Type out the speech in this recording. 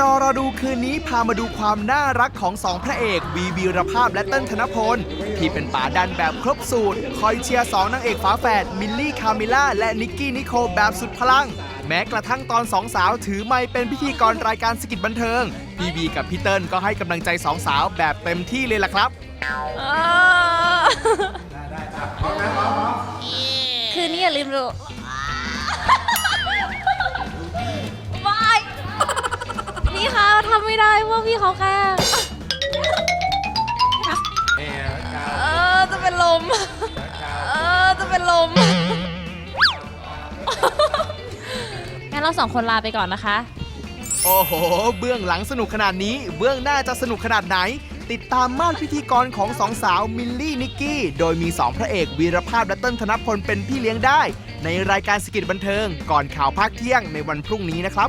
จอรอดูคืนนี้พามาดูความน่ารักของสองพระเอกวีวีรภาพและเต้นธนพล ที่เป็นป๋าดันแบบครบสูตร คอยเชียร์สองนางเอกฝาแฝดมิลลี่คามิล่าและนิกกี้นิโคลแบบสุดพลัง แม้กระทั่งตอนสองสาวถือไมค์เป็นพิธีกรรายการสกิจบันเทิง พี่วีกับพี่เติ้ลก็ให้กำลังใจสองสาวแบบเต็มที่เลยล่ะครับเออคืนนี้อย่าลืมดู ทำไม่ได้เพราะพี่เขาแค่เออจะเป็นลม เออจะเป็นลม งั้นเราสองคนลาไปก่อนนะคะ โอ้โห เบื้องหลังสนุกขนาดนี้ เบื้องหน้าจะสนุกขนาดไหน ติดตามม่าดพิธีกรของสองสาวมิลลี่นิกกี้ โดยมีสองพระเอกวีรภาพและเต้นธนพลเป็นพี่เลี้ยงได้ ในรายการสกิจบันเทิง ก่อนข่าวภาคเที่ยงในวันพรุ่งนี้นะครับ